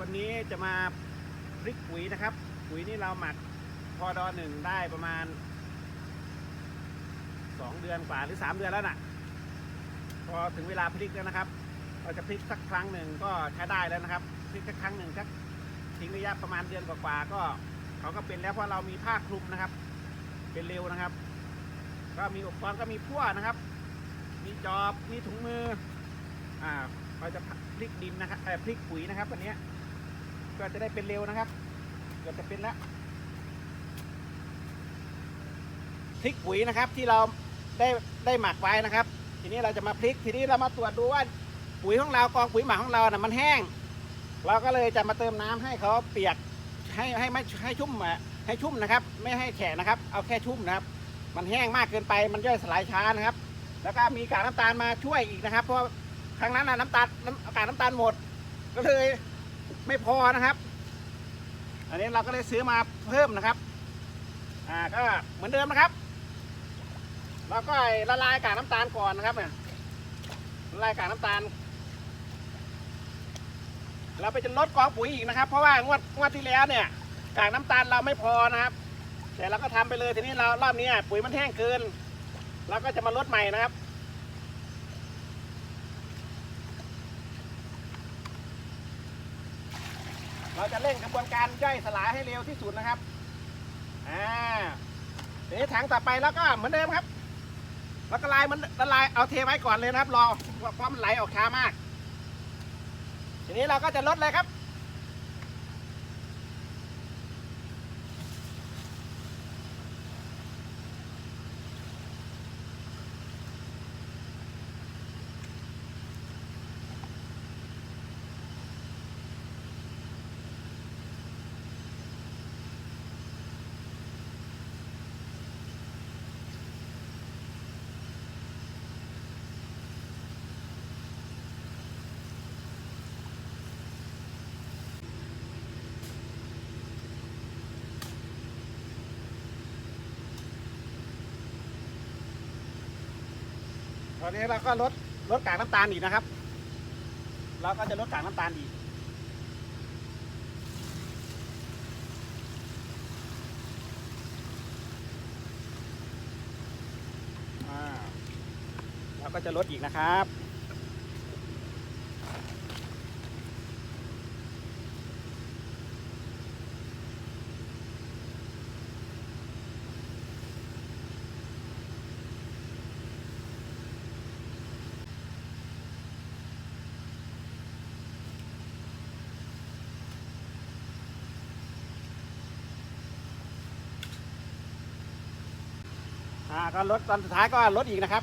วันนี้จะมาพริกปุ๋ยนะครับ ปุ๋ยนี่เราหมักพอดอหนึ่งได้ประมาณสองเดือนกว่าหรือสามเดือนแล้วน่ะ พอถึงเวลาพลิกแล้วนะครับ เราจะพลิกสักครั้งหนึ่งก็ใช้ได้แล้วนะครับพลิกสักครั้งหนึ่งสักทิ้งระยะประมาณเดือนกว่าๆก็เขาก็เป็นแล้วเพราะเรามีผ้าคลุมนะครับ เป็นเร็วนะครับ ก็มีอุปกรณ์ก็มีพั่วนะครับ มีจอบมีถุงมืออ่าเราจะพลิกดินนะครับเอ่พลิกปุ๋ยนะครับวันนี้ ก็จะได้เป็นเร็วนะครับเกือบจะเป็นแล้วพลิกปุ๋ยนะครับที่เราได้ได้หมักไว้นะครับ ทีนี้เราจะมาพลิกทีนี้เรามาตรวจดูว่าปุ๋ยของเรากองปุ๋ยหมักของเราน่ะมันแห้ง เราก็เลยจะมาเติมน้ำให้เขาเปียกให้ให้ไม่ให้ชุ่มอะให้ชุ่มนะครับ ไม่ให้แฉะนะครับ เอาแค่ชุ่มนะครับ มันแห้งมากเกินไปมันย่อยสลายช้านะครับ แล้วก็มีกากน้ำตาลมาช่วยอีกนะครับ เพราะครั้งนั้นน่ะน้ำตาลน้ำกากน้ำตาลหมด ก็เลย ไม่พอนะครับ อันนี้เราก็เลยซื้อมาเพิ่มนะครับ อ่าก็เหมือนเดิมนะครับเราก็ละลายกากน้ำตาลก่อนนะครับเนี่ยละลายกากน้ำตาล เราไปจะลดกองปุ๋ยอีกนะครับ เพราะว่างวดงวดที่แล้วเนี่ยกากน้ำตาลเราไม่พอนะครับ แต่เราก็ทำไปเลยทีนี้เรารอบนี้อะปุ๋ยมันแห้งเกินเราก็จะมาลดใหม่นะครับ เราจะเร่งกระบวนการย่อยสลายให้เร็วที่สุดนะครับ อ่าทีนี้ถังต่อไปแล้วก็เหมือนเดิมครับแล้วก็ลายมันละลายเอาเทไว้ก่อนเลยนะครับ รอเพราะมันไหลออกช้ามาก ทีนี้เราก็จะลดเลยครับ อนนี้เราก็ลดลดกากน้ำตาลอีกนะครับ เราก็จะลดกากน้ำตาลอีกอ่าเราก็จะลดอีกนะครับ อ่าก็ลดตอนสุดท้ายก็ลดอีกนะครับ